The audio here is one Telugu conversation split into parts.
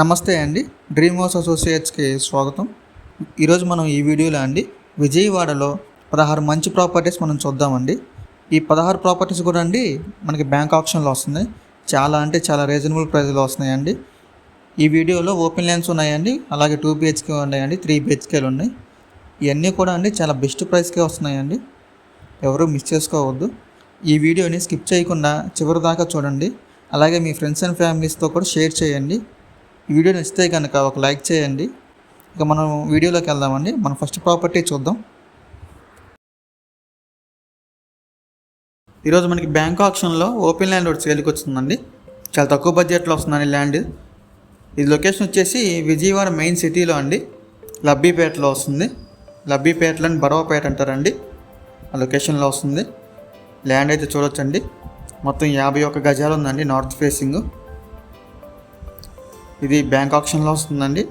నమస్తే అండి. డ్రీమ్ హౌస్ అసోసియేట్స్కి స్వాగతం. ఈరోజు మనం ఈ వీడియోలో అండి విజయవాడలో పదహారు మంచి ప్రాపర్టీస్ మనం చూద్దామండి. ఈ పదహారు ప్రాపర్టీస్ కూడా అండి మనకి బ్యాంక్ ఆప్షన్లో వస్తున్నాయి. చాలా అంటే చాలా రీజనబుల్ ప్రైస్లో వస్తున్నాయండి. ఈ వీడియోలో ఓపెన్ ల్యాండ్స్ ఉన్నాయండి. అలాగే టూ బిహెచ్కే ఉన్నాయండి త్రీ బిహెచ్కేలు ఉన్నాయి. ఇవన్నీ కూడా అండి చాలా బెస్ట్ ప్రైస్కే వస్తున్నాయండి. ఎవరు మిస్ చేసుకోవద్దు. ఈ వీడియోని స్కిప్ చేయకుండా చివరి దాకా చూడండి. అలాగే మీ ఫ్రెండ్స్ అండ్ ఫ్యామిలీస్తో కూడా షేర్ చేయండి. వీడియో నచ్చితే కనుక ఒక లైక్ చేయండి. ఇక మనం వీడియోలోకి వెళ్దామండి. మనం ఫస్ట్ ప్రాపర్టీ చూద్దాం. ఈరోజు మనకి బ్యాంక్ ఆప్షన్లో ఓపెన్ ల్యాండ్ ఒకటి సేల్కి వచ్చిందండి. చాలా తక్కువ బడ్జెట్లో వస్తుందండి ల్యాండ్. ఇది లొకేషన్ వచ్చేసి విజయవాడ మెయిన్ సిటీలో అండి. లబ్బీపేటలో వస్తుంది. లబ్బీపేటలోని బడవపేట అంటారండి. ఆ లొకేషన్లో వస్తుంది. ల్యాండ్ అయితే చూడొచ్చండి. మొత్తం యాభై ఒక్క గజాలు ఉందండి నార్త్ ఫేసింగ్. ఇది బ్యాంక్ ఆప్షన్లో వస్తుందండి.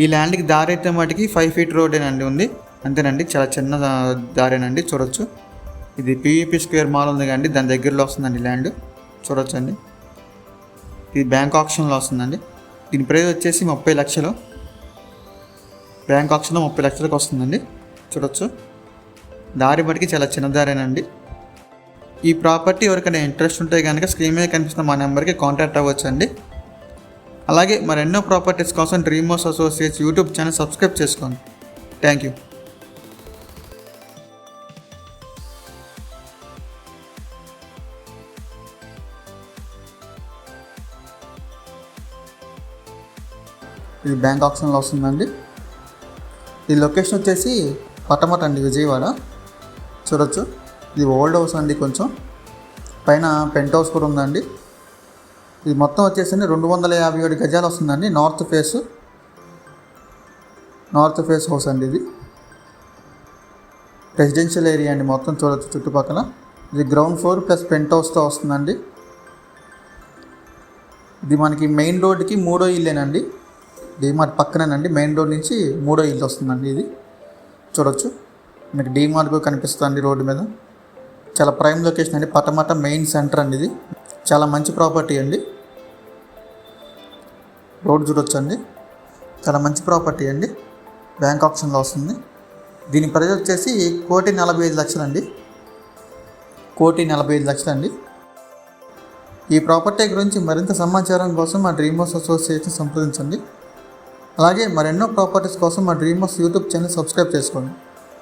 ఈ ల్యాండ్కి దారి అయితే మటుకి ఫైవ్ ఫీట్ రోడేనండి ఉంది. అంతేనండి చాలా చిన్న దారేనండి చూడొచ్చు. ఇది పీవీపీ స్క్వేర్ మాల్ ఉంది కానీ దాని దగ్గరలో వస్తుందండి ల్యాండ్. చూడొచ్చండి. ఇది బ్యాంక్ ఆప్షన్లో వస్తుందండి. దీని ప్రైస్ వచ్చేసి ముప్పై లక్షలు. బ్యాంక్ ఆప్షన్లో ముప్పై లక్షలకు వస్తుందండి. చూడొచ్చు. దారి బట్టికి చాలా చిన్న దారేనండి. ఈ ప్రాపర్టీ ఎవరికైనా ఇంట్రెస్ట్ ఉంటే కనుక స్క్రీన్ మీద కనిపిస్తున్న మా నెంబర్కి కాంటాక్ట్ అవ్వచ్చు అండి అలాగే మరెన్నో ప్రాపర్టీస్ కోసం dream house associates YouTube channel subscribe చేసుకోండి. థ్యాంక్ యూ ఇది బ్యాంక్ ఆప్షన్లో వస్తుందండి. ఈ లొకేషన్ వచ్చేసి పట్టమట అండి విజయవాడ. చూడొచ్చు. ఇది ఓల్డ్ హౌస్ అండి కొంచెం. పైన పెంట్ హౌస్ కూడా ఉందండి. ఇది మొత్తం వచ్చేసండి రెండు వందల యాభై ఏడు గజాలు వస్తుందండి. North face north face house అండి ఇది. రెసిడెన్షియల్ ఏరియా అండి మొత్తం చూడవచ్చు చుట్టుపక్కల. ఇది గ్రౌండ్ ఫ్లోర్ ప్లస్ పెంట్ హౌస్తో వస్తుందండి. ఇది మనకి మెయిన్ రోడ్కి మూడో ఇల్లేనండి. డీమార్ట్ పక్కనేనండి. మెయిన్ రోడ్ నుంచి మూడో ఇల్లు వస్తుందండి ఇది. చూడొచ్చు. మీకు డీమార్ట్ కనిపిస్తుంది రోడ్డు మీద. చాలా ప్రైమ్ లొకేషన్ అండి. పటమట మెయిన్ సెంటర్ అండి ఇది. చాలా మంచి ప్రాపర్టీ అండి. రోడ్ చూడొచ్చు అండి చాలా మంచి ప్రాపర్టీ అండి. బ్యాంక్ ఆప్షన్లో వస్తుంది. దీని ప్రైస్ వచ్చేసి కోటి నలభై ఐదు లక్షలు అండి కోటి నలభై ఐదు లక్షలు అండి ఈ ప్రాపర్టీ గురించి మరింత సమాచారం కోసం మా డ్రీమ్ హౌస్ అసోసియేషన్ సంప్రదించండి. అలాగే మరెన్నో ప్రాపర్టీస్ కోసం మా dream house YouTube channel subscribe చేసుకోండి.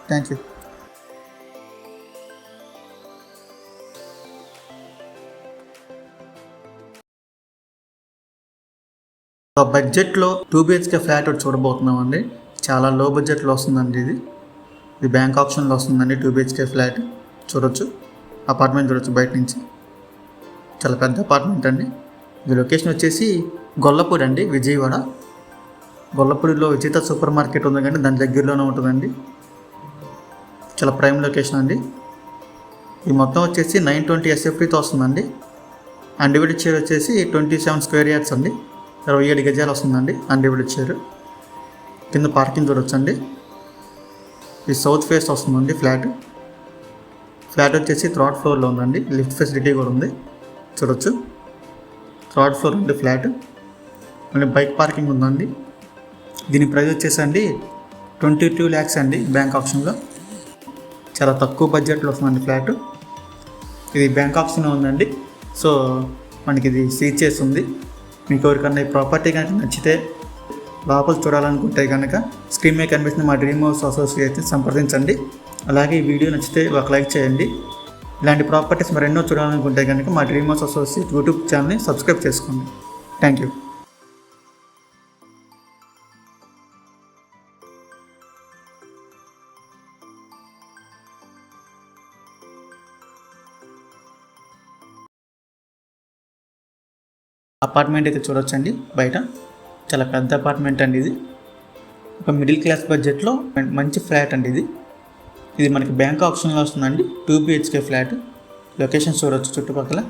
థ్యాంక్ యూ బడ్జెట్లో టూ బిహెచ్కే ఫ్లాట్ ఒకటి చూడబోతున్నామండి. చాలా లో బడ్జెట్లో వస్తుందండి ఇది. ఇది బ్యాంక్ ఆప్షన్లో వస్తుందండి టూ బిహెచ్కే ఫ్లాట్. చూడొచ్చు. అపార్ట్మెంట్ చూడొచ్చు బయట నుంచి. చాలా పెద్ద అపార్ట్మెంట్ అండి. ఇది లొకేషన్ వచ్చేసి గొల్లపూడి అండి విజయవాడ. గొల్లపూడిలో విజేత సూపర్ మార్కెట్ ఉంది కానీ దాని దగ్గరలోనే ఉంటుందండి. చాలా ప్రైమ్ లొకేషన్ అండి. ఇది మొత్తం వచ్చేసి నైన్ ట్వంటీ ఎస్ఎఫ్టీతో వస్తుందండి. అండ్ డివిడెడ్ షేర్ వచ్చేసి ట్వంటీ సెవెన్ స్క్వేర్ యార్డ్స్ అండి. ఇరవై ఏడు గజాలు వస్తుందండి. అండి ఇచ్చారు. కింద పార్కింగ్ చూడొచ్చండి ఇది సౌత్ ఫేస్ వస్తుందండి ఫ్లాట్. ఫ్లాట్ వచ్చేసి థర్డ్ ఫ్లోర్లో ఉందండి. లిఫ్ట్ ఫెసిలిటీ కూడా ఉంది. చూడొచ్చు. థర్డ్ ఫ్లోర్ ఉంది ఫ్లాట్. మళ్ళీ బైక్ పార్కింగ్ ఉందండి. దీని ప్రైస్ వచ్చేసండి ట్వంటీ టూ ల్యాక్స్ అండి బ్యాంక్ ఆప్షన్లో. చాలా తక్కువ బడ్జెట్లో వస్తుందండి ఫ్లాట్. ఇది బ్యాంక్ ఆప్షన్ ఉందండి. సో మనకి ఇది సీచేస్ చేసి ఉంది మీకు ఎవరికన్నా ఈ ప్రాపర్టీ కనుక నచ్చితే లోపల చూడాలనుకుంటే కనుక స్క్రీన్ మీద కనిపిస్తున్న మా డ్రీమ్ హౌస్ అసోసియేషన్ సంప్రదించండి. అలాగే ఈ వీడియో నచ్చితే ఒక లైక్ చేయండి. ఇలాంటి ప్రాపర్టీస్ మరెన్నో చూడాలనుకుంటే కనుక మా డ్రీమ్ హౌస్ అసోసియేట్ యూట్యూబ్ ఛానల్ని సబ్స్క్రైబ్ చేసుకోండి. థ్యాంక్ యూ అపార్ట్మెంట్ అయితే చూడొచ్చండి. బయట చాలా పెద్ద అపార్ట్మెంట్ అండి ఇది. ఒక మిడిల్ క్లాస్ బడ్జెట్లో మంచి ఫ్లాట్ అండి ఇది. ఇది మనకి బ్యాంక్ ఆప్షన్లో వస్తుందండి. టూ బిహెచ్కే ఫ్లాట్ లొకేషన్ చూడొచ్చు చుట్టుపక్కల.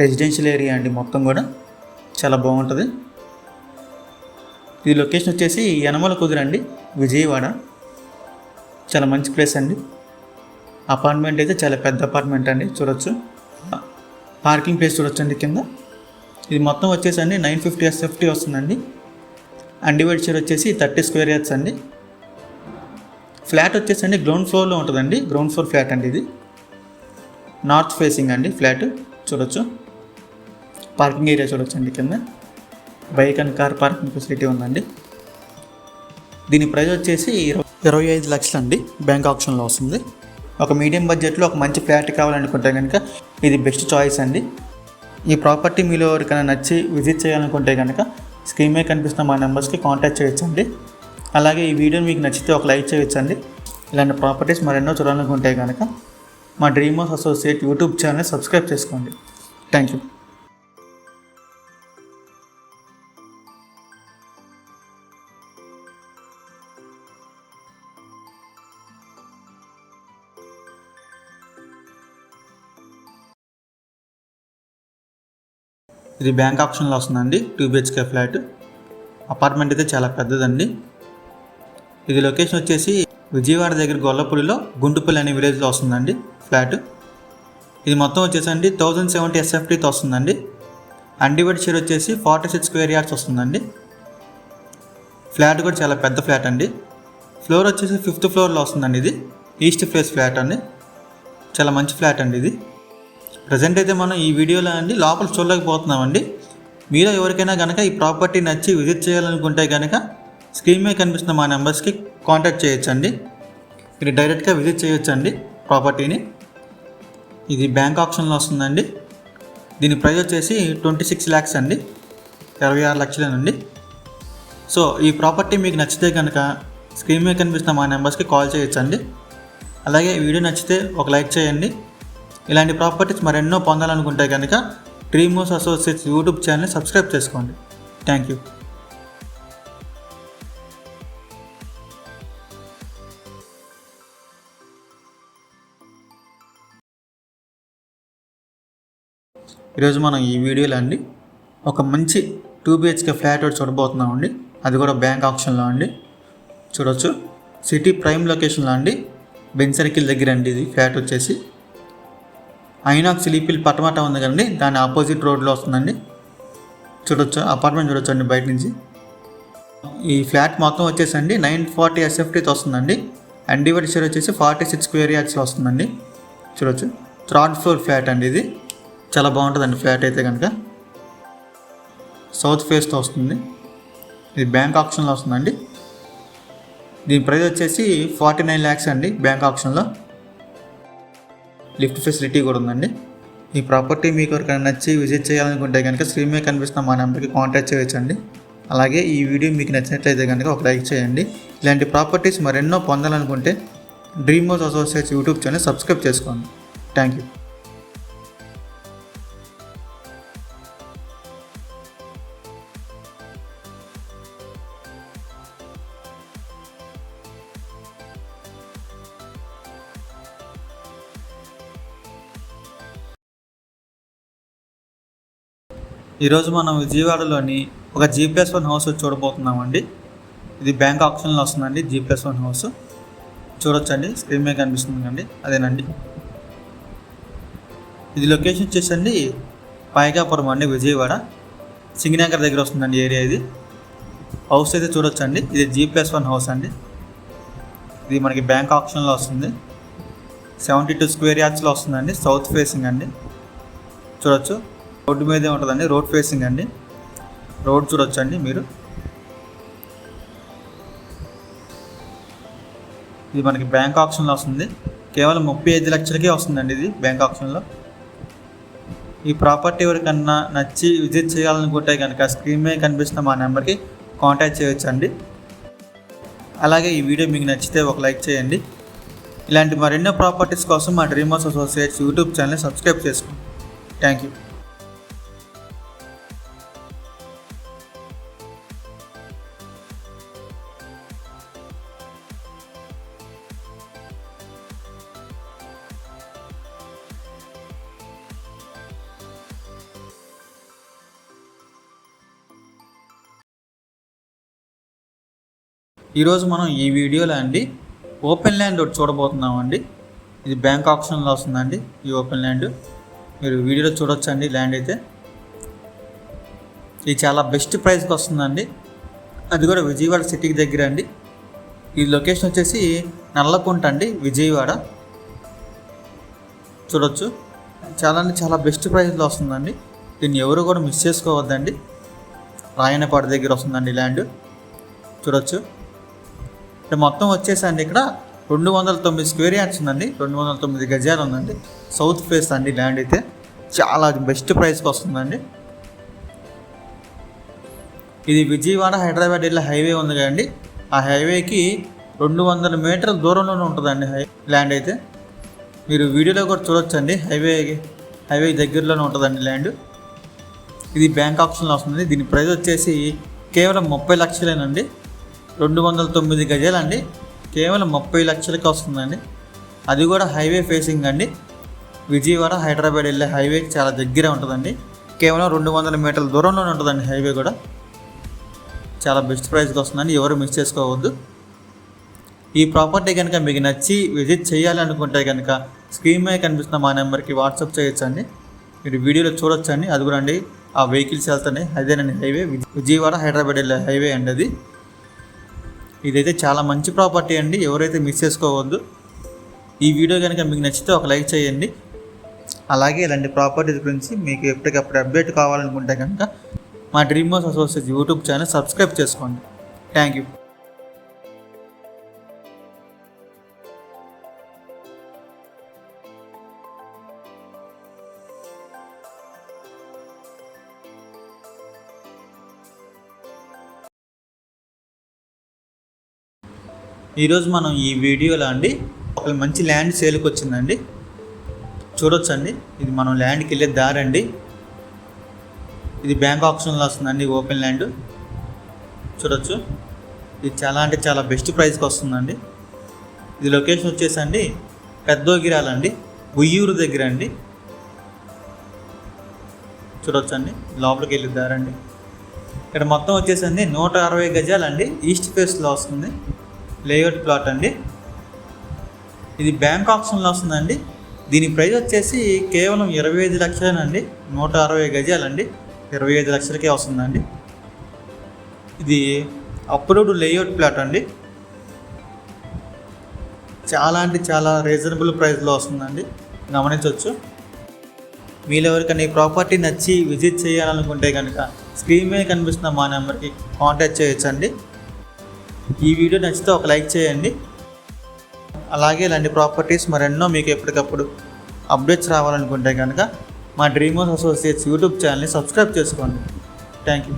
రెసిడెన్షియల్ ఏరియా అండి మొత్తం కూడా. చాలా బాగుంటుంది. ఇది లొకేషన్ వచ్చేసి యనమల కుదిరండి విజయవాడ. చాలా మంచి ప్లేస్ అండి. అపార్ట్మెంట్ అయితే చాలా పెద్ద అపార్ట్మెంట్ అండి. చూడొచ్చు. పార్కింగ్ ప్లేస్ చూడొచ్చండి కింద. ఇది మొత్తం వచ్చేసి అండి నైన్ ఫిఫ్టీ ఎస్ ఫిఫ్టీ వస్తుందండి. అన్డివైడ్ షేర్ వచ్చేసి థర్టీ స్క్వేర్ యార్డ్స్ అండి. ఫ్లాట్ వచ్చేసి అండి గ్రౌండ్ ఫ్లోర్లో ఉంటుందండి. గ్రౌండ్ ఫ్లోర్ ఫ్లాట్ అండి ఇది. నార్త్ ఫేసింగ్ అండి ఫ్లాట్. చూడొచ్చు. పార్కింగ్ ఏరియా చూడొచ్చు అండి కింద. Bike and car parking facility ఉందండి. దీని ప్రైస్ వచ్చేసి ఇరవై ఇరవై ఐదు లక్షలు అండి బ్యాంక్ ఆప్షన్లో వస్తుంది. ఒక మీడియం బడ్జెట్లో ఒక మంచి ఫ్లాట్ కావాలనుకుంటే కనుక ఇది బెస్ట్ చాయిస్ అండి. ఈ ప్రాపర్టీ మీలో ఎవరికైనా నచ్చి విజిట్ చేయాలనుకుంటే కనుక స్క్రీన్ మీద కనిపిస్తున్న మా నెంబర్స్కి కాంటాక్ట్ చేయొచ్చండి. అలాగే ఈ వీడియో మీకు నచ్చితే ఒక లైక్ చేయొచ్చండి. ఇలాంటి ప్రాపర్టీస్ మరెన్నో చూడాలనుకుంటే కనుక మా dream house associate YouTube channel subscribe చేసుకోండి. Thank you. ఇది బ్యాంక్ ఆప్షన్లో వస్తుందండి. Two BHK flat. అపార్ట్మెంట్ అయితే చాలా పెద్దదండి. ఇది లొకేషన్ వచ్చేసి విజయవాడ దగ్గర గొల్లపూడిలో గుంటుపల్లి అనే విలేజ్లో వస్తుందండి ఫ్లాట్. ఇది మొత్తం వచ్చేసండి థౌజండ్ సెవెంటీ ఎస్ఎఫ్టీతో వస్తుందండి. అన్డివైడ్ షేర్ వచ్చేసి ఫార్టీ సిక్స్ స్క్వేర్ యార్డ్స్ వస్తుందండి. ఫ్లాట్ కూడా చాలా పెద్ద ఫ్లాట్ అండి. ఫ్లోర్ వచ్చేసి ఫిఫ్త్ ఫ్లోర్లో వస్తుందండి ఇది. ఈస్ట్ ఫేస్ ఫ్లాట్ అండి. చాలా మంచి ఫ్లాట్ అండి ఇది. ప్రజెంట్ అయితే మనం ఈ వీడియోలో అండి లోపల చూడలేకపోతున్నామండి. మీలో ఎవరికైనా కనుక ఈ ప్రాపర్టీ నచ్చి విజిట్ చేయాలనుకుంటే కనుక స్క్రీన్ మీద కనిపిస్తున్న మా నెంబర్స్కి కాంటాక్ట్ చేయొచ్చండి. మీరు డైరెక్ట్గా విజిట్ చేయొచ్చండి ప్రాపర్టీని. ఇది బ్యాంక్ ఆప్షన్లో వస్తుందండి. దీని ప్రైస్ వచ్చేసి ట్వంటీ సిక్స్ ల్యాక్స్ అండి. ఇరవై ఆరు లక్షలేనండి. సో ఈ ప్రాపర్టీ మీకు నచ్చితే కనుక స్క్రీన్ మీద కనిపిస్తున్న మా నెంబర్స్కి కాల్ చేయొచ్చండి. అలాగే వీడియో నచ్చితే ఒక లైక్ చేయండి. ఇలాంటి ప్రాపర్టీస్ మరెన్నో పొందాలనుకుంటే కనుక డ్రీమోస్ అసోసియేట్స్ యూట్యూబ్ ఛానల్ని సబ్స్క్రైబ్ చేసుకోండి. థ్యాంక్ యూ ఈరోజు మనం ఈ వీడియోలో అండి ఒక మంచి టూ బిహెచ్కే ఫ్లాట్ ఒకటి చూడబోతున్నాం అండి. అది కూడా బ్యాంక్ ఆప్షన్లో అండి. చూడొచ్చు. సిటీ ప్రైమ్ లొకేషన్లో అండి. బెన్ సర్కిల్ దగ్గర అండి ఇది ఫ్లాట్ వచ్చేసి. ఐనాక్స్ లీపిల్ పటమాట ఉంది కదండి దాని ఆపోజిట్ రోడ్లో వస్తుందండి. చూడొచ్చు? అపార్ట్మెంట్ చూడొచ్చు అండి బయట నుంచి. ఈ ఫ్లాట్ మొత్తం వచ్చేసండి నైన్ ఫార్టీ ఎస్ఎఫ్టీతో వస్తుందండి. అన్డివైడ్ షేర్ వచ్చేసి ఫార్టీ సిక్స్ స్క్వేర్ యార్డ్స్లో వస్తుందండి. చూడొచ్చు. థర్డ్ ఫ్లోర్ ఫ్లాట్ అండి ఇది. చాలా బాగుంటుందండి ఫ్లాట్ అయితే కనుక. సౌత్ ఫేస్తో వస్తుంది. ఇది బ్యాంక్ ఆప్షన్లో వస్తుందండి. దీని ప్రైస్ వచ్చేసి ఫార్టీ నైన్ ల్యాక్స్ అండి బ్యాంక్ ఆప్షన్లో. లిఫ్ట్ ఫెసిలిటీ కూడా ఉందండి. ఈ ప్రాపర్టీ మీకు ఎవరికైనా నచ్చి విజిట్ చేయాలనుకుంటే కనుక స్క్రీన్ మీద కనిపిస్తున్న మా నెంబర్కి కాంటాక్ట్ చేయొచ్చండి. అలాగే ఈ వీడియో మీకు నచ్చినట్లయితే కనుక ఒక లైక్ చేయండి. ఇలాంటి ప్రాపర్టీస్ మరెన్నో పొందాలనుకుంటే dream house associates YouTube channel subscribe చేసుకోండి. థ్యాంక్ యూ ఈరోజు మనం విజయవాడలోని ఒక జీ ప్లస్ వన్ హౌస్ చూడబోతున్నామండి. ఇది బ్యాంక్ ఆప్షన్లో వస్తుందండి జీ ప్లస్ వన్ హౌస్. చూడొచ్చండి స్క్రీన్ మీద కనిపిస్తుంది అండి అదేనండి. ఇది లొకేషన్ వచ్చేసండి పాయకాపురం అండి విజయవాడ. సింగనగర్ దగ్గర వస్తుందండి ఏరియా ఇది. హౌస్ అయితే చూడొచ్చండి ఇది జీ ప్లస్ వన్ హౌస్ అండి. ఇది మనకి బ్యాంక్ ఆప్షన్లో వస్తుంది. సెవెంటీ టూ స్క్వేర్ యార్డ్స్లో వస్తుందండి సౌత్ ఫేసింగ్ అండి. చూడొచ్చు. రోడ్డు మీదే ఉంటుందండి రోడ్ ఫేసింగ్ అండి. రోడ్ చూడొచ్చండి మీరు. ఇది మనకి బ్యాంక్ ఆప్షన్లో వస్తుంది. కేవలం ముప్పై ఐదు లక్షలకే వస్తుందండి ఇది బ్యాంక్ ఆప్షన్లో ఈ ప్రాపర్టీ ఎవరికన్నా నచ్చి విజిట్ చేయాలనుకుంటే కనుక స్క్రీన్ మీద కనిపిస్తున్న మా నెంబర్కి కాంటాక్ట్ చేయొచ్చండి. అలాగే ఈ వీడియో మీకు నచ్చితే ఒక లైక్ చేయండి. ఇలాంటి మరెన్నో ప్రాపర్టీస్ కోసం మా dream house associates YouTube channel subscribe చేసుకోండి. థ్యాంక్ యూ ఈరోజు మనం ఈ వీడియోలో అండి ఓపెన్ ల్యాండ్ ఒకటి చూడబోతున్నామండి. ఇది బ్యాంక్ ఆప్షన్లో వస్తుందండి ఈ ఓపెన్ ల్యాండ్. మీరు వీడియోలో చూడొచ్చండి ల్యాండ్ అయితే. ఇది చాలా బెస్ట్ ప్రైస్కి వస్తుందండి. అది కూడా విజయవాడ సిటీకి దగ్గర అండి. ఈ లొకేషన్ వచ్చేసి నల్లకుంట అండి విజయవాడ. చూడొచ్చు. చాలా అంటే చాలా బెస్ట్ ప్రైస్లో వస్తుందండి. దీన్ని ఎవరు కూడా మిస్ చేసుకోవద్దండి. రాయనపాడు దగ్గర వస్తుందండి ల్యాండ్. చూడొచ్చు. అంటే మొత్తం వచ్చేసండి ఇక్కడ రెండు వందల తొమ్మిది స్క్వేర్ యార్డ్స్ ఉందండి. రెండు వందల తొమ్మిది గజాలు ఉందండి. సౌత్ ఫేస్ అండి ల్యాండ్ అయితే. చాలా బెస్ట్ ప్రైస్కి వస్తుందండి. ఇది విజయవాడ హైదరాబాద్ వెళ్ళే హైవే ఉంది కదండి. ఆ హైవేకి రెండు వందల మీటర్ల దూరంలోనే ఉంటుందండి హై ల్యాండ్ అయితే. మీరు వీడియోలో కూడా చూడొచ్చండి. హైవే హైవే దగ్గరలోనే ఉంటుందండి ల్యాండ్. ఇది బ్యాంక్ ఆప్షన్లో వస్తుంది. దీని ప్రైస్ వచ్చేసి కేవలం ముప్పై లక్షలేనండి. రెండు వందల తొమ్మిది గజాలండి. కేవలం ముప్పై లక్షలకి వస్తుందండి. అది కూడా హైవే ఫేసింగ్ అండి. విజయవాడ హైదరాబాద్ వెళ్ళే హైవే చాలా దగ్గర ఉంటుందండి. కేవలం రెండు వందల మీటర్ల దూరంలోనే ఉంటుందండి హైవే కూడా. చాలా బెస్ట్ ప్రైస్కి వస్తుందండి. ఎవరు మిస్ చేసుకోవద్దు. ఈ ప్రాపర్టీ కనుక మీకు నచ్చి విజిట్ చేయాలనుకుంటే కనుక స్క్రీన్ మీద కనిపిస్తున్న మా నెంబర్కి వాట్సాప్ చేయొచ్చండి. మీరు వీడియోలో చూడొచ్చండి. అది కూడా అండి. ఆ వెహికల్స్ వెళ్తున్నాయి. అదేనండి హైవే. విజయవాడ హైదరాబాద్ వెళ్ళే హైవే అండి అది. ఇదైతే చాలా మంచి ప్రాపర్టీ అండి. ఎవరైతే మిస్ చేసుకోవద్దు. ఈ వీడియో కనుక మీకు నచ్చితే ఒక లైక్ చేయండి. అలాగే ఇలాంటి ప్రాపర్టీస్ గురించి మీకు ఎప్పటికప్పుడు అప్డేట్ కావాలనుకుంటే కనుక మా dream house associate YouTube channel subscribe చేసుకోండి. Thank you. ఈరోజు మనం ఈ వీడియోలో అండి ఒక మంచి ల్యాండ్ సేల్కి వచ్చిందండి. చూడొచ్చండి. ఇది మనం ల్యాండ్కి వెళ్ళే దారి అండి ఇది బ్యాంక్ ఆప్షన్లో వస్తుందండి ఓపెన్ ల్యాండ్. చూడొచ్చు. ఇది చాలా అంటే చాలా బెస్ట్ ప్రైస్కి వస్తుందండి. ఇది లొకేషన్ వచ్చేసండి పెద్దోగిరాలండి ఉయ్యూరు దగ్గర అండి చూడొచ్చండి లోపలికి వెళ్ళి దారండి. ఇక్కడ మొత్తం వచ్చేసండి నూట అరవై గజాలండి ఈస్ట్ ఫేస్లో వస్తుంది. లేఅవుట్ ప్లాట్ అండి. ఇది బ్యాంక్ ఆప్షన్లో వస్తుందండి. దీని ప్రైస్ వచ్చేసి కేవలం ఇరవై ఐదు లక్షలేనండి. నూట అరవై గజాలండి. ఇరవై ఐదు లక్షలకే వస్తుందండి. ఇది అప్రూవ్డ్ లేఅవుట్ ప్లాట్ అండి. చాలా అంటే చాలా రీజనబుల్ ప్రైస్లో వస్తుందండి. గమనించవచ్చు మీలో ఎవరికైనా ఈ ప్రాపర్టీ నచ్చి విజిట్ చేయాలనుకుంటే కనుక స్క్రీన్ మీద కనిపిస్తున్న మా నెంబర్కి కాంటాక్ట్ చేయొచ్చండి. ఈ వీడియో నచ్చితే ఒక లైక్ చేయండి. అలాగే ఇలాంటి ప్రాపర్టీస్ మరెన్నో మీకు ఎప్పటికప్పుడు అప్డేట్స్ రావాలనుకుంటే కనుక మా డ్రీమ్ హౌస్ అసోసియేట్స్ యూట్యూబ్ ఛానల్ని సబ్స్క్రైబ్ చేసుకోండి. థ్యాంక్ యూ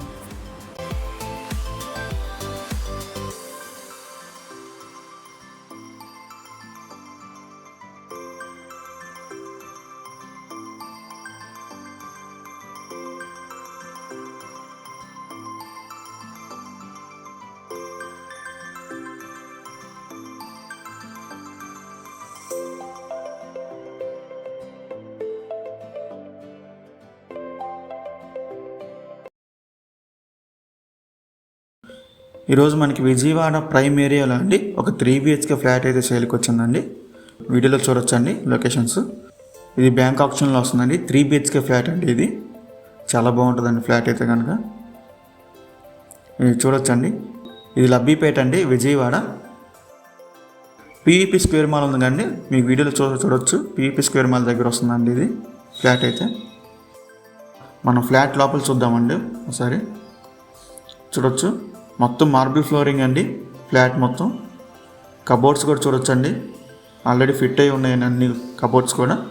ఈరోజు మనకి విజయవాడ ప్రైమ్ ఏరియాలో అండి. ఒక త్రీ బిహెచ్కే ఫ్లాట్ అయితే సేల్కి వచ్చిందండి. వీడియోలో చూడొచ్చండి లొకేషన్స్. ఇది బ్యాంక్ ఆప్షన్లో వస్తుందండి. త్రీ బిహెచ్కే ఫ్లాట్ అండి ఇది. చాలా బాగుంటుందండి ఫ్లాట్ అయితే కనుక. ఇది చూడొచ్చండి. ఇది లబ్బీపేట అండి విజయవాడ. పీఈపీ స్క్వేర్ మాల్ ఉంది కండి మీకు వీడియోలో చూ చూడొచ్చు. పీఈపీ స్క్వేర్ మాల్ దగ్గర వస్తుందండి ఇది ఫ్లాట్ అయితే. మనం ఫ్లాట్ లోపల చూద్దామండి ఒకసారి. చూడొచ్చు. మొత్తం మార్బుల్ ఫ్లోరింగ్ అండి. ఫ్లాట్ మొత్తం. కబోర్డ్స్ కూడా చూడొచ్చండి. ఆల్రెడీ ఫిట్ అయి ఉన్నాయి అన్ని కబోర్డ్స్ కూడా.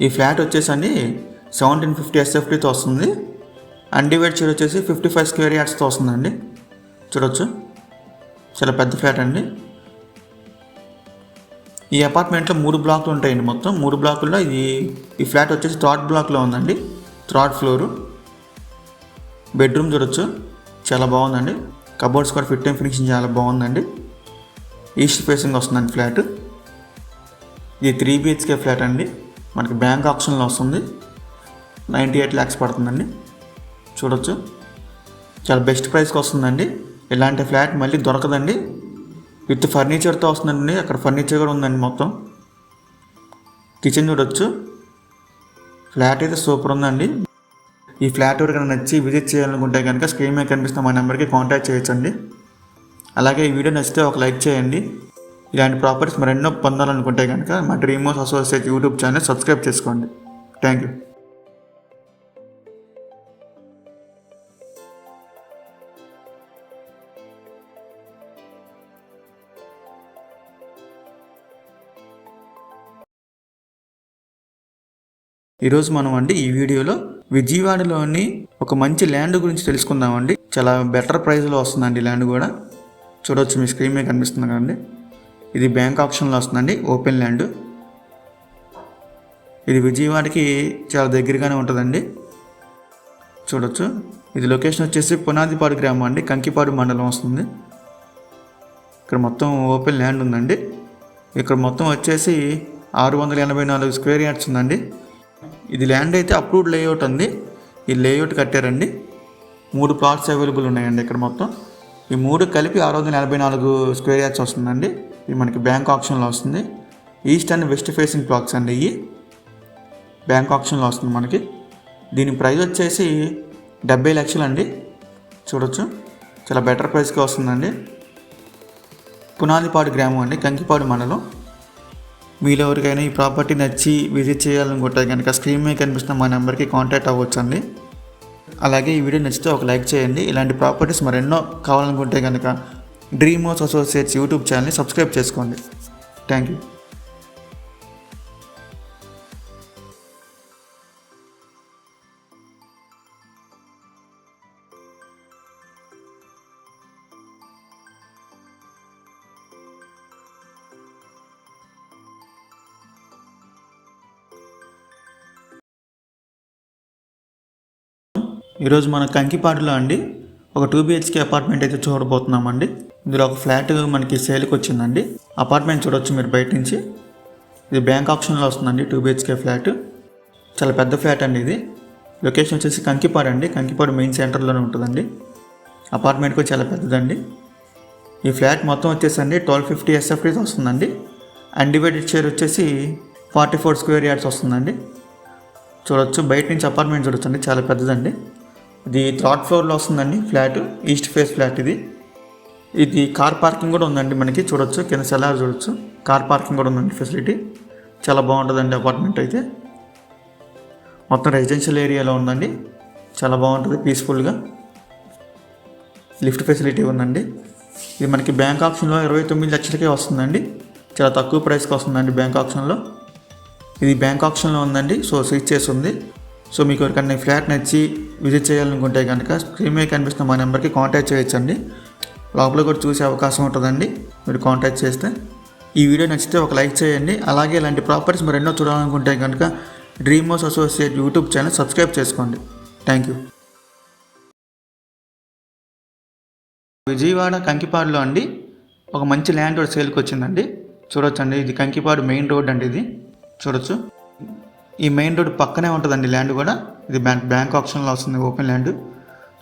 ఈ ఫ్లాట్ వచ్చేసండి సెవెంటీన్ ఫిఫ్టీ ఎస్ఎఫ్టీతో వస్తుంది. అన్డివైడ్ చీర వచ్చేసి ఫిఫ్టీ ఫైవ్ స్క్వేర్ యార్డ్స్తో వస్తుందండి. చూడొచ్చు. చాలా పెద్ద ఫ్లాట్ అండి. ఈ అపార్ట్మెంట్లో మూడు బ్లాక్లు ఉంటాయండి మొత్తం. మూడు బ్లాకుల్లో ఇది ఈ ఫ్లాట్ వచ్చేసి థర్డ్ బ్లాక్లో ఉందండి. థర్డ్ ఫ్లోరు బెడ్రూమ్ చూడొచ్చు. చాలా బాగుందండి. కబోర్డ్స్ కూడా ఫిట్ అండ్ ఫినిషింగ్ చాలా బాగుందండి. ఈస్ట్ ఫేసింగ్ వస్తుందండి ఫ్లాట్. ఇది త్రీ బిహెచ్కే ఫ్లాట్ అండి. మనకి బ్యాంక్ ఆప్షన్లో వస్తుంది. నైంటీ ఎయిట్ ల్యాక్స్ పడుతుందండి. చూడొచ్చు. చాలా బెస్ట్ ప్రైస్కి వస్తుందండి. ఇలాంటి ఫ్లాట్ మళ్ళీ దొరకదండి. విత్ ఫర్నిచర్తో వస్తుందండి. అక్కడ ఫర్నిచర్ కూడా ఉందండి మొత్తం. కిచెన్ చూడొచ్చు. ఫ్లాట్ అయితే సూపర్ ఉందండి. ఈ ఫ్లాట్ ఎవరికైనా నచ్చి విజిట్ చేయాలనుకుంటే కనుక స్క్రీన్ మీద కనిపిస్తున్న మా నెంబర్కి కాంటాక్ట్ చేయొచ్చండి. అలాగే ఈ వీడియో నచ్చితే ఒక లైక్ చేయండి. ఇలాంటి ప్రాపర్టీస్ మరెన్నో పొందాలనుకుంటే కనుక మా dream house associate YouTube channel subscribe చేసుకోండి. థ్యాంక్ యూ ఈరోజు మనం అండి ఈ వీడియోలో విజయవాడలోని ఒక మంచి ల్యాండ్ గురించి తెలుసుకుందామండి. చాలా బెటర్ ప్రైస్లో వస్తుందండి ల్యాండ్ కూడా. చూడొచ్చు మీ స్క్రీన్ మీద కనిపిస్తుంది కదండి. ఇది బ్యాంక్ ఆప్షన్లో వస్తుందండి ఓపెన్ ల్యాండ్. ఇది విజయవాడకి చాలా దగ్గరగానే ఉంటుందండి. చూడొచ్చు. ఇది లొకేషన్ వచ్చేసి పునాదిపాడు గ్రామం అండి కంకిపాడు మండలం వస్తుంది. ఇక్కడ మొత్తం ఓపెన్ ల్యాండ్ ఉందండి. ఇక్కడ మొత్తం వచ్చేసి ఆరు వందల ఎనభై నాలుగు స్క్వేర్ యార్డ్స్ ఉందండి. ఇది ల్యాండ్ అయితే అప్రూవ్డ్ లేఅవుట్ ఉంది ఈ లేఅవుట్ కట్టారండి. మూడు ప్లాట్స్ అవైలబుల్ ఉన్నాయండి ఇక్కడ మొత్తం. ఈ మూడు కలిపి ఆరు వందల ఎనభై నాలుగు స్క్వేర్ యార్డ్స్ వస్తుందండి. ఇది మనకి బ్యాంక్ ఆప్షన్లో వస్తుంది. East and west facing plots అండి ఇవి. బ్యాంక్ ఆప్షన్లో వస్తుంది మనకి. దీని ప్రైస్ వచ్చేసి డెబ్బై లక్షలు అండి చూడొచ్చు. చాలా బెటర్ ప్రైస్కి వస్తుందండి. పునాదిపాడు గ్రామం అండి. కంకిపాడు మండలం. మీలో ఎవరికైనా ఈ ప్రాపర్టీ నచ్చి విజిట్ చేయాలనుకుంటే కనుక స్క్రీన్ మీద కనిపిస్తున్న మా నెంబర్కి కాంటాక్ట్ అవ్వచ్చు అండి అలాగే ఈ వీడియో నచ్చితే ఒక లైక్ చేయండి. ఇలాంటి ప్రాపర్టీస్ మరెన్నో కావాలనుకుంటే కనుక డ్రీమ్ హౌస్ అసోసియేట్స్ యూట్యూబ్ ఛానల్ని సబ్స్క్రైబ్ చేసుకోండి. Thank you. ఈరోజు మన కంకిపాడులో అండి ఒక టూ బిహెచ్కే అపార్ట్మెంట్ అయితే చూడబోతున్నామండి. ఇందులో ఒక ఫ్లాట్ మనకి సేల్కి వచ్చిందండి. అపార్ట్మెంట్ చూడొచ్చు మీరు బయట నుంచి. ఇది బ్యాంక్ ఆప్షన్లో వస్తుందండి టూ బిహెచ్కే ఫ్లాట్. చాలా పెద్ద ఫ్లాట్ అండి ఇది. లొకేషన్ వచ్చేసి కంకిపాడు అండి. కంకిపాడు మెయిన్ సెంటర్లోనే ఉంటుందండి. అపార్ట్మెంట్ కూడా చాలా పెద్దదండి. ఈ ఫ్లాట్ మొత్తం వచ్చేసండి ట్వెల్వ్ ఫిఫ్టీ ఎస్ఎఫ్టీస్ వస్తుందండి. అన్డివైడెడ్ షేర్ వచ్చేసి ఫార్టీ ఫోర్ స్క్వేర్ యార్డ్స్ వస్తుందండి. చూడొచ్చు బయట నుంచి అపార్ట్మెంట్ చూడొచ్చండి. చాలా పెద్దదండి. ఇది థర్డ్ ఫ్లోర్లో వస్తుందండి ఫ్లాట్ ఈస్ట్ ఫేస్ ఫ్లాట్ ఇది. ఇది కార్ పార్కింగ్ కూడా ఉందండి మనకి చూడొచ్చు కింద సెలార్ చూడొచ్చు. కార్ పార్కింగ్ కూడా ఉందండి ఫెసిలిటీ. చాలా బాగుంటుందండి అపార్ట్మెంట్ అయితే. మొత్తం రెసిడెన్షియల్ ఏరియాలో ఉందండి. చాలా బాగుంటుంది పీస్ఫుల్గా. లిఫ్ట్ ఫెసిలిటీ ఉందండి. ఇది మనకి బ్యాంక్ ఆప్షన్లో ఇరవై తొమ్మిది లక్షలకే వస్తుందండి. చాలా తక్కువ ప్రైస్కి వస్తుందండి బ్యాంక్ ఆప్షన్లో. ఇది బ్యాంక్ ఆప్షన్లో ఉందండి సో స్విచ్ చేసి ఉంది. సో మీకు ఎవరికన్నా ఫ్లాట్ నచ్చి విజిట్ చేయాలనుకుంటే కనుక స్క్రీన్ మీద కనిపిస్తున్న మా నెంబర్కి కాంటాక్ట్ చేయొచ్చండి. లోపల కూడా చూసే అవకాశం ఉంటుందండి. మీరు కాంటాక్ట్ చేస్తే ఈ వీడియో నచ్చితే ఒక లైక్ చేయండి. అలాగే ఇలాంటి ప్రాపర్టీస్ మరి ఎన్నో చూడాలనుకుంటే కనుక dream house associate YouTube channel subscribe చేసుకోండి. Thank you. విజయవాడ కంకిపాడులో అండి ఒక మంచి ల్యాండ్ రోడ్ సేల్కి వచ్చిందండి చూడొచ్చండి. ఇది కంకిపాడు మెయిన్ రోడ్ అండి ఇది. చూడొచ్చు. ఈ మెయిన్ రోడ్ పక్కనే ఉంటుందండి ల్యాండ్ కూడా. ఇది బ్యాంక్ బ్యాంక్ ఆప్షన్లో వస్తుంది ఓపెన్ ల్యాండ్.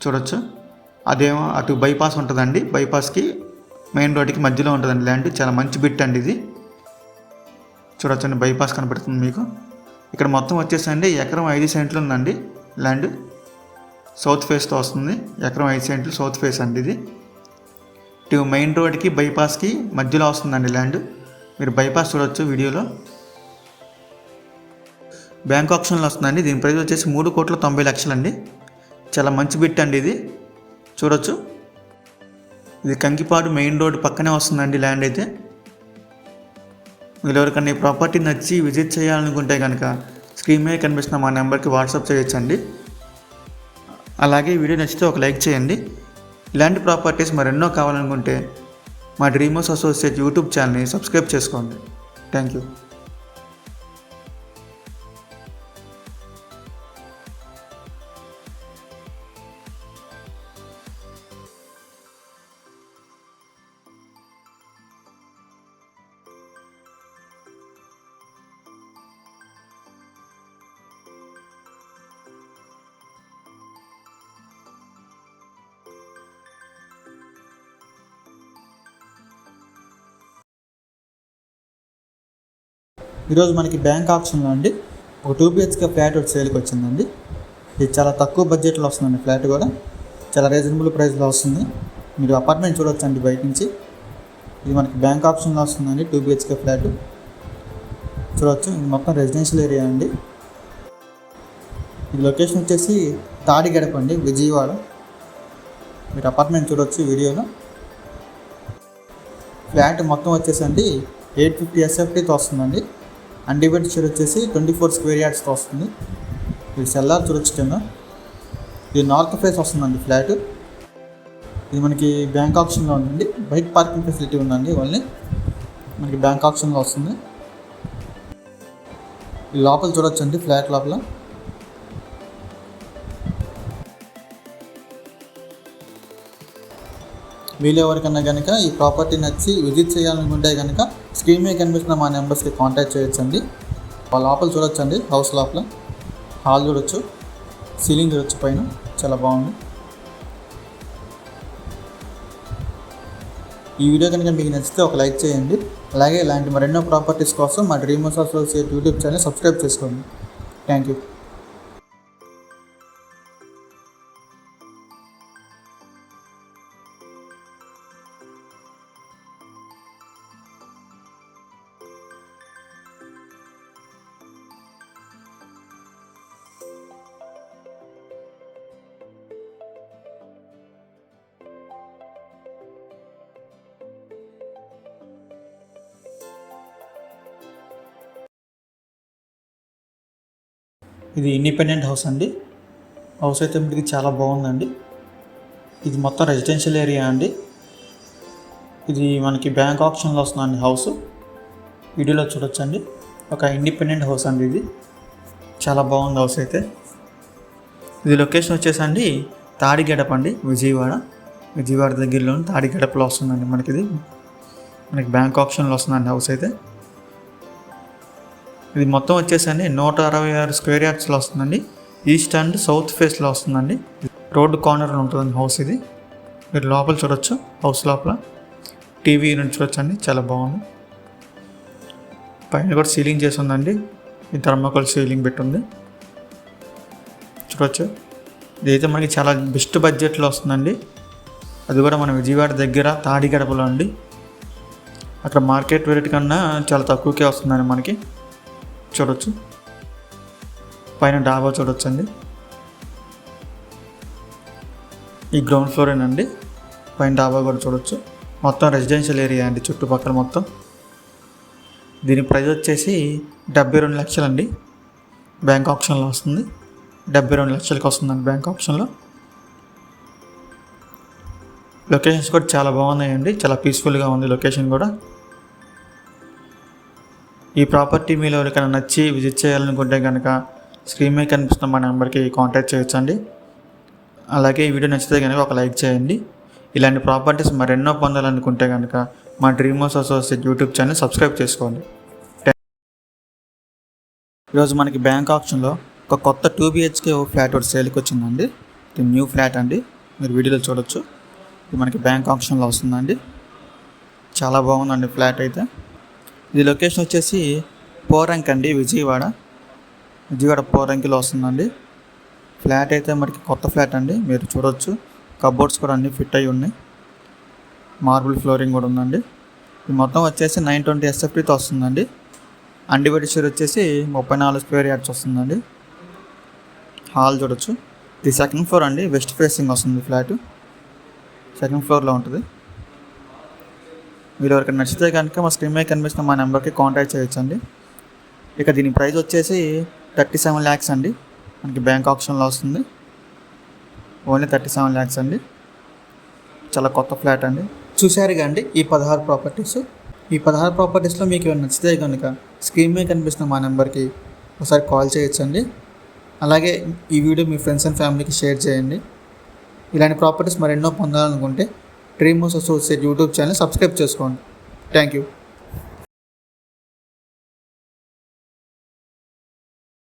చూడొచ్చు. అదేమో అటు బైపాస్ ఉంటుందండి. బైపాస్కి మెయిన్ రోడ్కి మధ్యలో ఉంటుందండి ల్యాండ్. చాలా మంచి బిట్ అండి ఇది. చూడొచ్చండి బైపాస్ కనపడుతుంది మీకు. ఇక్కడ మొత్తం వచ్చేసండి ఎకరం ఐదు సెంట్లు ఉందండి ల్యాండ్. సౌత్ ఫేస్తో వస్తుంది. ఎకరం ఐదు సెంట్లు సౌత్ ఫేస్ అండి ఇది. ఇటు మెయిన్ రోడ్కి బైపాస్కి మధ్యలో వస్తుందండి ల్యాండ్. మీరు బైపాస్ చూడొచ్చు వీడియోలో. బ్యాంక్ ఆప్షన్లో వస్తుందండి దీని ప్రైస్ వచ్చేసి మూడు కోట్ల తొంభై లక్షలండి. చాలా మంచి బిట్ అండి ఇది. చూడొచ్చు. ఇది కంకిపాడు మెయిన్ రోడ్ పక్కనే వస్తుందండి ల్యాండ్ అయితే. మీరు ఎవరికన్నా ఈ ప్రాపర్టీ నచ్చి విజిట్ చేయాలనుకుంటే కనుక స్క్రీన్ మీద కనిపిస్తున్న మా నెంబర్కి వాట్సాప్ చేయొచ్చండి. అలాగే వీడియో నచ్చితే ఒక లైక్ చేయండి. ఇలాంటి ప్రాపర్టీస్ మరెన్నో కావాలనుకుంటే మా డ్రీమర్స్ అసోసియేట్ యూట్యూబ్ ఛానల్ని సబ్స్క్రైబ్ చేసుకోండి. థ్యాంక్ యూ ఈరోజు మనకి బ్యాంక్ ఆప్షన్లో అండి. ఒక టూ బిహెచ్కే ఫ్లాట్ ఒకటి సేల్కి వచ్చిందండి. ఇది చాలా తక్కువ బడ్జెట్లో వస్తుందండి ఫ్లాట్ కూడా. చాలా రీజనబుల్ ప్రైస్లో వస్తుంది. మీరు అపార్ట్మెంట్ చూడొచ్చు అండి బయట నుంచి. ఇది మనకి బ్యాంక్ ఆప్షన్లో వస్తుందండి టూ బిహెచ్కే ఫ్లాట్. చూడవచ్చు ఇది మొత్తం రెసిడెన్షియల్ ఏరియా అండి. ఇది లొకేషన్ వచ్చేసి తాడిగడప అండి విజయవాడ. మీరు అపార్ట్మెంట్ చూడవచ్చు వీడియోలో. ఫ్లాట్ మొత్తం వచ్చేసండి ఎయిట్ ఫిఫ్టీ ఎస్ఎఫ్టీతో వస్తుందండి. అన్డివైడ్ షేర్ వచ్చేసి ట్వంటీ ఫోర్ స్క్వేర్ యార్డ్స్తో వస్తుంది. ఇది సెల్లార్ చూడొచ్చు కింద ఇది నార్త్ ఫేస్ వస్తుందండి ఫ్లాట్. ఇది మనకి బ్యాంక్ ఆప్షన్లో ఉందండి. బైక్ పార్కింగ్ ఫెసిలిటీ ఉందండి ఓన్లీ. మనకి బ్యాంక్ ఆప్షన్లో వస్తుంది. ఈ లోపల చూడొచ్చండి ఫ్లాట్ లోపల. వీలెవరికన్నా కనుక ఈ ప్రాపర్టీ నచ్చి విజిట్ చేయాలనుకుంటే కనుక స్క్రీన్ మీద కనిపిస్తున్న మా నెంబర్స్కి కాంటాక్ట్ చేయొచ్చండి. వాళ్ళ లోపల చూడొచ్చండి. హౌస్ లోపల. హాల్ చూడొచ్చు. సీలింగ్ చూడొచ్చు పైన. చాలా బాగుంది. ఈ వీడియో కనుక మీకు నచ్చితే ఒక లైక్ చేయండి. అలాగే ఇలాంటి మరెన్నో ప్రాపర్టీస్ కోసం మా dream associate YouTube channel subscribe చేసుకోండి. థ్యాంక్ యూ ఇది ఇండిపెండెంట్ హౌస్ అండి. హౌస్ అయితే మీకు చాలా బాగుందండి. ఇది మొత్తం రెసిడెన్షియల్ ఏరియా అండి. ఇది మనకి బ్యాంక్ ఆప్షన్లో వస్తుందండి హౌస్. వీడియోలో చూడొచ్చండి. ఒక ఇండిపెండెంట్ హౌస్ అండి ఇది. చాలా బాగుంది హౌస్ అయితే. ఇది లొకేషన్ వచ్చేసండి తాడిగడప అండి విజయవాడ. విజయవాడ దగ్గరలో తాడిగడపలో వస్తుందండి మనకి ఇది మనకి బ్యాంక్ ఆప్షన్లో వస్తుందండి హౌస్ అయితే. ఇది మొత్తం వచ్చేసండి నూట అరవై ఆరు స్క్వేర్ యార్డ్స్లో వస్తుందండి. ఈస్ట్ అండ్ సౌత్ ఫేస్లో వస్తుందండి. రోడ్డు కార్నర్లో ఉంటుందండి హౌస్ ఇది. మీరు లోపల చూడొచ్చు హౌస్ లోపల. టీవీ యూనిట్ చూడొచ్చు అండి చాలా బాగుంది. పైన కూడా సీలింగ్ చేసి ఉందండి. ఈ థర్మాకోల్ సీలింగ్ పెట్టుంది చూడొచ్చు. ఇదైతే మనకి చాలా బెస్ట్ బడ్జెట్లో వస్తుందండి. అది కూడా మన విజయవాడ దగ్గర తాడిగడపలో అండి. అక్కడ మార్కెట్ రేట్ కన్నా చాలా తక్కువకే వస్తుందండి మనకి. చూడొచ్చు. పైన డాబా చూడొచ్చు అండి ఈ గ్రౌండ్ ఫ్లోరేనండి పైన డాబా కూడా చూడొచ్చు. మొత్తం రెసిడెన్షియల్ ఏరియా అండి చుట్టుపక్కల మొత్తం. దీని ప్రైస్ వచ్చేసి డెబ్బై రెండు లక్షలండి. బ్యాంక్ ఆప్షన్లో వస్తుంది. డెబ్బై రెండు లక్షలకి వస్తుందండి బ్యాంక్ ఆప్షన్లో. లొకేషన్స్ కూడా చాలా బాగున్నాయండి. చాలా పీస్ఫుల్గా ఉంది లొకేషన్ కూడా. ఈ ప్రాపర్టీ మీలో ఎవరికైనా నచ్చి విజిట్ చేయాలనుకుంటే కనుక స్క్రీన్ మీద కనిపిస్తున్న మా నెంబర్కి కాంటాక్ట్ చేయొచ్చండి. అలాగే ఈ వీడియో నచ్చితే కనుక ఒక లైక్ చేయండి. ఇలాంటి ప్రాపర్టీస్ మరెన్నో పొందాలనుకుంటే కనుక మా dreamers associate YouTube channel subscribe చేసుకోండి. ఈరోజు మనకి బ్యాంక్ ఆప్షన్లో ఒక కొత్త టూ బిహెచ్కే ఫ్లాట్ ఒకటి సేల్కి వచ్చిందండి. ఇది న్యూ ఫ్లాట్ అండి. మీరు వీడియోలో చూడొచ్చు. ఇది మనకి బ్యాంక్ ఆప్షన్లో వస్తుందండి. చాలా బాగుందండి ఫ్లాట్ అయితే. ఇది లొకేషన్ వచ్చేసి పోరంక్ అండి విజయవాడ. విజయవాడ పోరంకిలో వస్తుందండి. ఫ్లాట్ అయితే మనకి కొత్త ఫ్లాట్ అండి మీరు చూడొచ్చు. కబోర్డ్స్ కూడా అన్నీ ఫిట్ అయి ఉన్నాయి. మార్బుల్ ఫ్లోరింగ్ కూడా ఉందండి. ఇది మొత్తం వచ్చేసి నైన్ ట్వంటీ ఎస్ఎఫ్టీతో వస్తుందండి. అన్డివైడ్ షేర్ వచ్చేసి ముప్పై నాలుగు స్క్వేర్ యార్డ్స్ వస్తుందండి. హాల్ చూడొచ్చు. ఇది సెకండ్ ఫ్లోర్ అండి వెస్ట్ ఫేసింగ్ వస్తుంది ఫ్లాట్ సెకండ్ ఫ్లోర్లో ఉంటుంది. మీరు ఎవరికి నచ్చితే కనుక మా స్క్రీన్ మీద కనిపిస్తున్న మా నెంబర్కి కాంటాక్ట్ చేయొచ్చండి. ఇక దీని ప్రైస్ వచ్చేసి థర్టీ సెవెన్ ల్యాక్స్ అండి. మనకి బ్యాంక్ ఆప్షన్లో వస్తుంది. ఓన్లీ థర్టీ సెవెన్ ల్యాక్స్ అండి. చాలా కొత్త ఫ్లాట్ అండి. చూశారుగా అండి ఈ పదహారు ప్రాపర్టీస్. ఈ పదహారు ప్రాపర్టీస్లో మీకు ఏమైనా నచ్చితే కనుక స్క్రీన్ మీద కనిపిస్తున్న మా నెంబర్కి ఒకసారి కాల్ చేయొచ్చండి. అలాగే ఈ వీడియో మీ ఫ్రెండ్స్ అండ్ ఫ్యామిలీకి షేర్ చేయండి. ఇలాంటి ప్రాపర్టీస్ మరెన్నో పొందాలనుకుంటే dream house associate YouTube channel subscribe చేసుకోండి. Thank you